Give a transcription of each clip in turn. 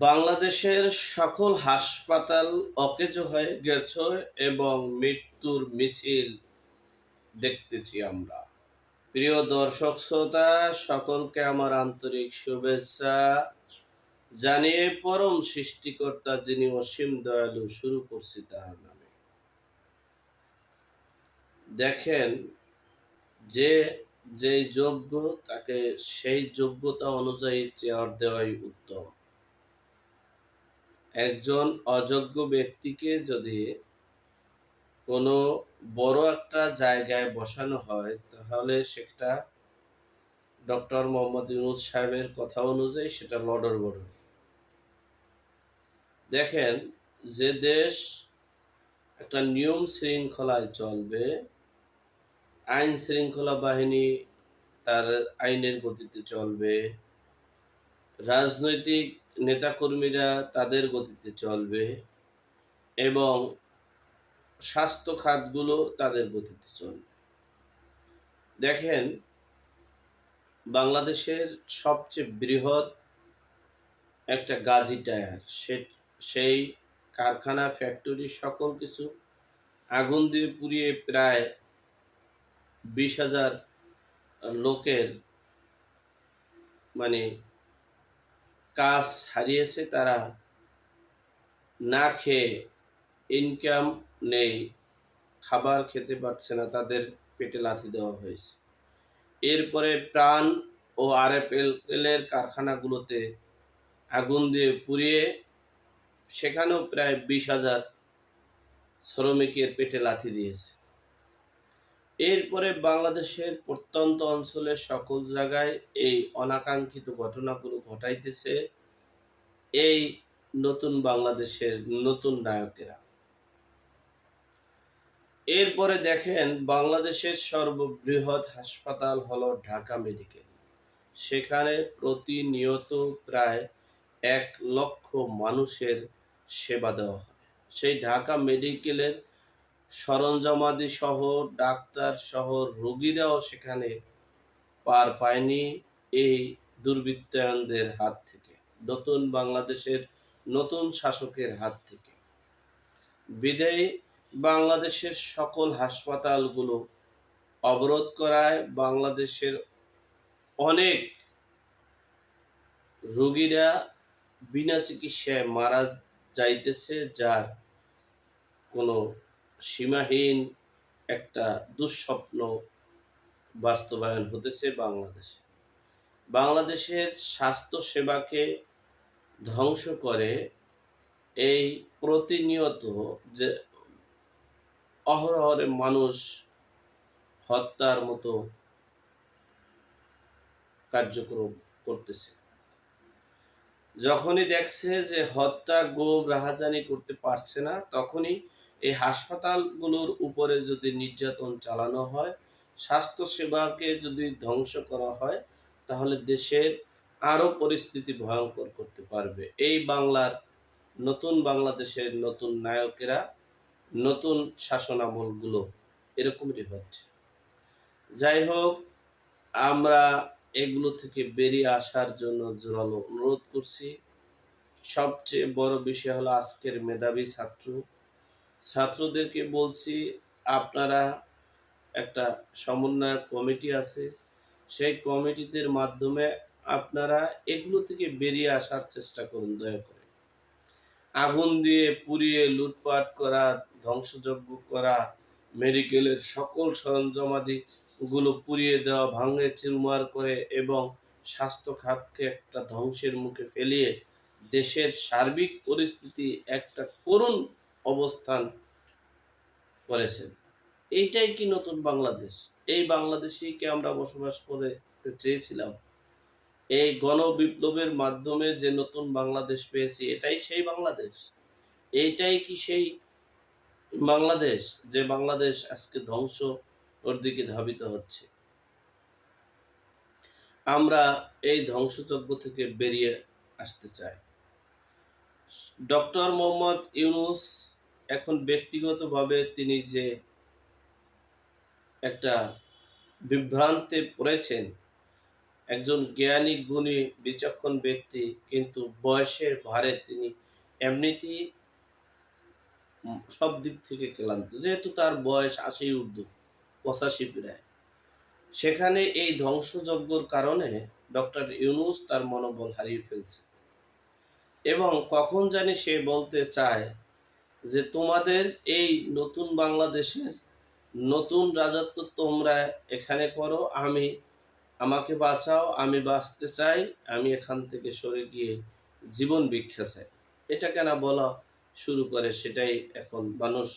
বাংলাদেশের সকল হাসপাতাল অকেজো হয়ে গেছে এবং মৃত্যুর মিছিল দেখতেছি আমরা। প্রিয় দর্শক, শ্রোতা, সকলকে আমার আন্তরিক শুভেচ্ছা জানিয়ে পরম সৃষ্টিকর্তা যিনি অসীম দয়ালু, শুরু করছি তার নামে। দেখেন, যে যেই যোগ্য, তাকে সেই যোগ্যতা অনুযায়ী চেয়ার দেওয়াই উত্তম। একজন অযোগ্য ব্যক্তিকে যদি কোনো বড় একটা জায়গায় বসানো হয়, তাহলে সেটা ডক্টর মোহাম্মদ ইউনুস সাহেবের কথা অনুযায়ী সেটা লডর বড়র। দেখেন, যে দেশ একটা নিয়ম শৃঙ্খলায় চলবে, আইন শৃঙ্খলা বাহিনী তার আইনের গতিতে চলবে, রাজনৈতিক নেতাকর্মীরা তাদের গতিতে চলবে এবং স্বাস্থ্য খাতগুলো তাদের গতিতে চলবে। দেখেন, বাংলাদেশের সবচেয়ে বৃহৎ একটা গাজি টায়ার, সে, সেই কারখানা, ফ্যাক্টরি, সকল কিছু আগুন দিয়ে পুড়িয়ে প্রায় বিশ হাজার লোকের মানে কাজ হারিয়েছে তারা না খেয়ে ইনকাম নেই, খাবার খেতে পারছে না, তাদের পেটে লাথি দেওয়া হয়েছে। এরপরে প্রাণ ও আর এর কারখানাগুলোতে আগুন দিয়ে পুড়িয়ে সেখানেও প্রায় বিশ হাজার শ্রমিকের পেটে লাথি দিয়েছে। এরপরে বাংলাদেশের প্রত্যন্ত অঞ্চলের সকল জায়গায় এই অনাকাঙ্ক্ষিত ঘটনাগুলো ঘটাইতেছে এই নতুন বাংলাদেশের নতুন নায়কেরা। এরপরে দেখেন বাংলাদেশের সর্ববৃহৎ হাসপাতাল হলো ঢাকা মেডিকেল। সেখানে প্রতিনিয়ত প্রায় এক লক্ষ মানুষের সেবা দেওয়া হয়। সেই ঢাকা মেডিকেলের সরঞ্জামাদি সহ, ডাক্তার সহ রোগীরাও সেখানে পার পায়নি এই দুর্বৃত্তায়নদের হাত থেকে। নতুন বাংলাদেশের নতুন শাসকের হাত থেকে। বিদায়ী বাংলাদেশের সকল হাসপাতালগুলো অবরোধ করায় বাংলাদেশের অনেক রোগীরা বিনা চিকিৎসায় মারা যাইতেছে, যার কোনো সীমাহীন একটা দুঃস্বপ্ন বাস্তবায়ন হতেছে বাংলাদেশে। বাংলাদেশের স্বাস্থ্য সেবাকে ধ্বংস করে এই প্রতিনিয়ত যে অহরহরে মানুষ হত্যার মতো কার্যক্রম করতেছে। যখনই দেখছে যে হত্যা গোব রাহাজানি করতে পারছে না, তখনই এই হাসপাতালগুলোর উপরে যদি নির্যাতন চালানো হয় স্বাস্থ্য সেবাকে যদি ধ্বংস করা হয়, তাহলে দেশের আরও পরিস্থিতি ভয়ঙ্কর করতে পারবে। এই বাংলার নতুন বাংলাদেশের নতুন নায়কেরা, নতুন শাসনামলগুলো এরকমই হচ্ছে যাই হোক, আমরা এগুলো থেকে বেরিয়ে আসার জন্য জোরালো অনুরোধ করছি। সবচেয়ে বড় বিষয় হলো আজকের মেধাবী ছাত্র ছাত্রদেরকে বলছি, আপনারা একটা সমন্বয় কমিটি আছে, সেই কমিটিদের মাধ্যমে আপনারা এগুলো থেকে বেরিয়ে আসার চেষ্টা করুন, দয়া করে। আগুন দিয়ে পুড়িয়ে লুটপাট করা, ধ্বংসযজ্ঞ করা, মেডিকেলের সকল সরঞ্জামাদি গুলো পুড়িয়ে দেওয়া, ভাঙে চুরমার করে এবং স্বাস্থ্য খাতকে একটা ধ্বংসের মুখে ফেলিয়ে দেশের সার্বিক পরিস্থিতি একটা করুণ অবস্থান করেছেন। এইটাই কি নতুন বাংলাদেশ? এই বাংলাদেশেই কি আমরা বসবাস করতে চেয়েছিলাম। এই গণ বিপ্লবের মাধ্যমে যে নতুন বাংলাদেশ পেয়েছি, এটাই সেই বাংলাদেশ। এইটাই কি সেই বাংলাদেশ যে বাংলাদেশ আজকে ধ্বংস ওর দিকে ধাবিত হচ্ছে? আমরা এই ধ্বংসযজ্ঞ থেকে বেরিয়ে আসতে চাই। ডক্টর মোহাম্মদ ইউনুস এখন ব্যক্তিগতভাবে তিনি যে একটা বিভ্রান্তে পড়েছেন, একজন জ্ঞানী, গুণী, বিচক্ষণ ব্যক্তি, কিন্তু বয়সের ভারে তিনি এমনিতেই সব দিক থেকে ক্লান্ত। যেহেতু তার বয়স আশি ঊর্ধ্ব, পঁচাশি প্রায়। সেখানে এই ধ্বংসযজ্ঞর কারণে ডক্টর ইউনুস তার মনোবল হারিয়ে ফেলছে। এবং কখন জানি সে বলতে চায় যে তোমাদের এই নতুন বাংলাদেশের নতুন রাজত্ব তোমরা এখানে করো, আমি, আমাকে বাঁচাও, আমি বাঁচতে চাই, আমি এখান থেকে সরে গিয়ে জীবন ভিক্ষা চাই। এটা কেন বলা শুরু করে সেটাই এখন মানুষ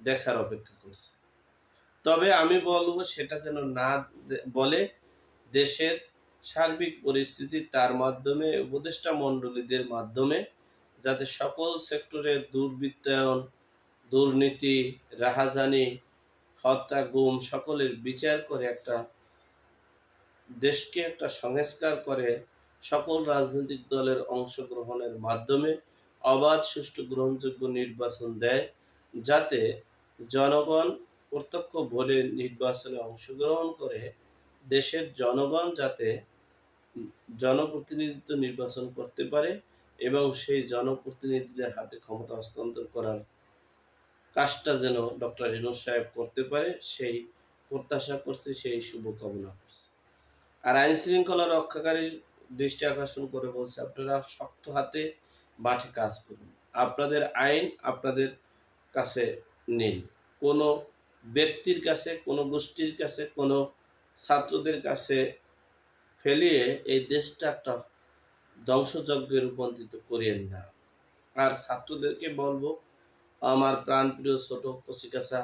দেখার অপেক্ষা করছে। তবে আমি বলব সেটা যেন না বলে দেশের সার্বিক পরিস্থিতি তার মাধ্যমে, উপদেষ্টা মণ্ডলীদের মাধ্যমে যাতে সকল সেক্টরে দুর্বৃত্তায়ন, দুর্নীতি, রাহাজানি, হত্যা, গুম সকলের বিচার করে একটা দেশকে একটা সংস্কার করে সকল রাজনৈতিক দলের অংশগ্রহণের মাধ্যমে অবাধ, সুষ্ঠু, গ্রহণযোগ্য নির্বাচন দেয়, যাতে জনগণ প্রত্যক্ষ ভোটে নির্বাচনে অংশগ্রহণ করে, দেশের জনগণ যাতে জনপ্রতিনিধিত্ব নির্বাচন করতে পারে এবং সেই জনপ্রতিনিধিদের হাতে ক্ষমতা হস্তান্তর করার কাজটা যেন ডক্টর ইনুস সাহেব করতে পারে, সেই প্রত্যাশা করছে, সেই শুভকামনা করছে। আর আইন শৃঙ্খলা রক্ষাকারীর দৃষ্টি আকর্ষণ করে বলছে, আপনারা শক্ত হাতে মাঠে কাজ করুন। আপনাদের আইন আপনাদের কাছে নিন কোনো ব্যক্তির কাছে, কোনো গোষ্ঠীর কাছে, কোনো ছাত্রদের কাছে ফেলিয়ে এই দেশটা একটা ধ্বংসযজ্ঞে রূপান্তরিত করিয়েন না আর ছাত্রদেরকে বলব, আমার প্রাণপ্রিয় ছোট কচিকাছা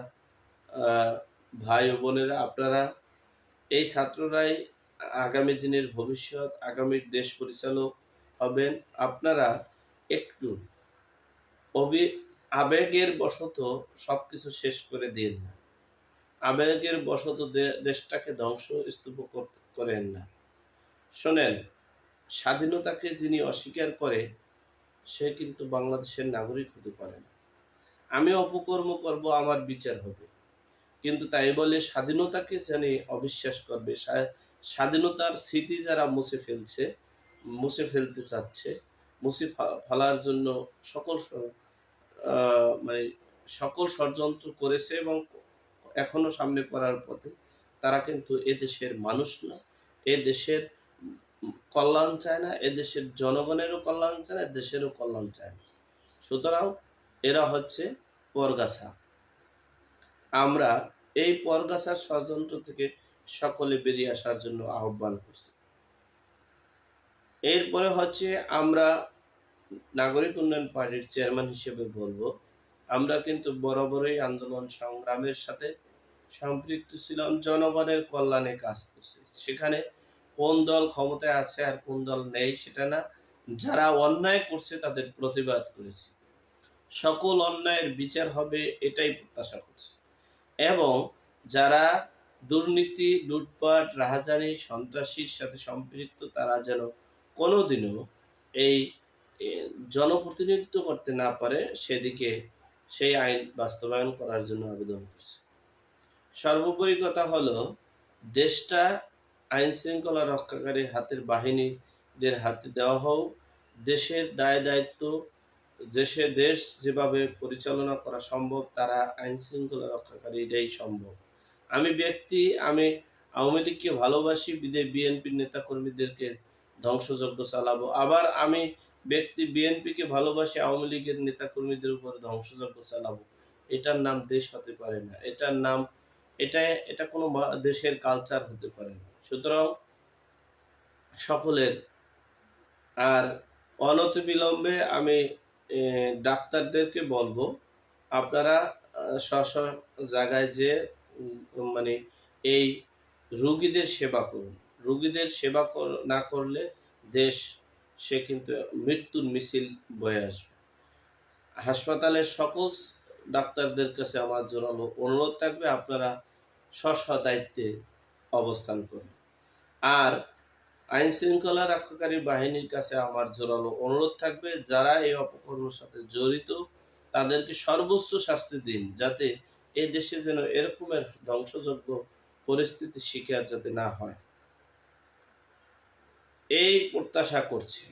ভাই ও বোনেরা, আপনারা এই ছাত্ররাই আগামী দিনের ভবিষ্যৎ আগামীর দেশ পরিচালক হবেন। আপনারা একটু অবি আবেগের বশত সব কিছু শেষ করে দিন না। আবেগের বশত দেশটাকে ধ্বংস স্তূপ করেন না। শোনেন স্বাধীনতাকে যিনি অস্বীকার করে, সে কিন্তু বাংলাদেশের নাগরিক হতে পারে না। আমি অপকর্ম করব, আমার বিচার হবে। কিন্তু তাই বলে স্বাধীনতাকে জানি অবিশ্বাস করবে। স্বাধীনতার স্মৃতি যারা মুছে ফেলছে, মুছে ফেলতে চাচ্ছে, মুছে ফেলার জন্য সকল মানে সকল ষড়যন্ত্র করেছে এবং এখনও সামনে করার পথে, তারা কিন্তু এ দেশের মানুষ না। এ দেশের কল্যাণ চায় না এ দেশের জনগণেরও কল্যাণ চায় না এ দেশেরও কল্যাণ চায় না। সুতরাং এরা হচ্ছে পরগাছা। আমরা এই পরগাছার ষড়যন্ত্র থেকে সকলে বেরিয়ে আসার জন্য আহ্বান করছি। এরপরে হচ্ছে আমরা নাগরিক উন্নয়ন পার্টির চেয়ারম্যান হিসেবে বলব, আমরা কিন্তু বরাবরই আন্দোলন সংগ্রামের সাথে সম্পৃক্ত ছিলাম, জনগণের কল্যাণে কাজ করছি। সেখানে কোন দল ক্ষমতায় আছে আর কোন দল নেই সেটা না, যারা অন্যায় করছে তাদের প্রতিবাদ করেছি। সকল অন্যায়ের বিচার হবে এটাই প্রত্যাশা করছি। এবং যারা দুর্নীতি, লুটপাট, রাহাজানি, সন্ত্রাসীর সাথে সম্পৃক্ত, তারা যেন কোনোদিনও এই জনপ্রতিনিধিত্ব করতে না পারে, সেদিকে সেই আইন বাস্তবায়ন করার জন্য আবেদন করছে। সর্বোপরি কথা হলো, দেশটা আইন শৃঙ্খলা রক্ষাকারী হাতের বাহিনীদের হাতে দেওয়া হোক। দেশের দায় দায়িত্ব, দেশে দেশ যেভাবে পরিচালনা করা সম্ভব, তারা আইন শৃঙ্খলা রক্ষাকারী এটাই সম্ভব। আমি ব্যক্তি, আমি আওয়ামী লীগকে ভালোবাসি বিদে বিএনপির নেতাকর্মীদেরকে ধ্বংসযজ্ঞ চালাবো। আবার আমি ব্যক্তি, বিএনপিকে ভালোবাসি, আওয়ামী লীগের নেতাকর্মীদের উপর ধ্বংসযজ্ঞ চালাবো। এটার নাম দেশ হতে পারে না। এটার নাম, এটা এটা কোনো দেশের কালচার হতে পারে না। সুতরাং সকলের আর অনতিবিলম্বে আমি ডাক্তারদেরকে বলব, আপনারা স্ব জায়গায় যে মানে এই রুগীদের সেবা করুন। রুগীদের সেবা না করলে দেশ, সে কিন্তু মৃত্যুর মিছিল বয়ে আসবে। হাসপাতালের সকল ডাক্তারদের কাছে আমার জোরালো অনুরোধ থাকবে, আপনারা স্ব দায়িত্বে অবস্থান করে। আর আইন শৃঙ্খলা রক্ষাকারী বাহিনীর কাছে আমার জোরালো অনুরোধ থাকবে, যারা এই অপকর্মের সাথে জড়িত, তাদেরকে সর্বোচ্চ শাস্তি দিন, যাতে এই দেশে যেন এরকমের ধ্বংসযোগ্য পরিস্থিতি শিকার যাতে না হয়। এই প্রত্যাশা করছি।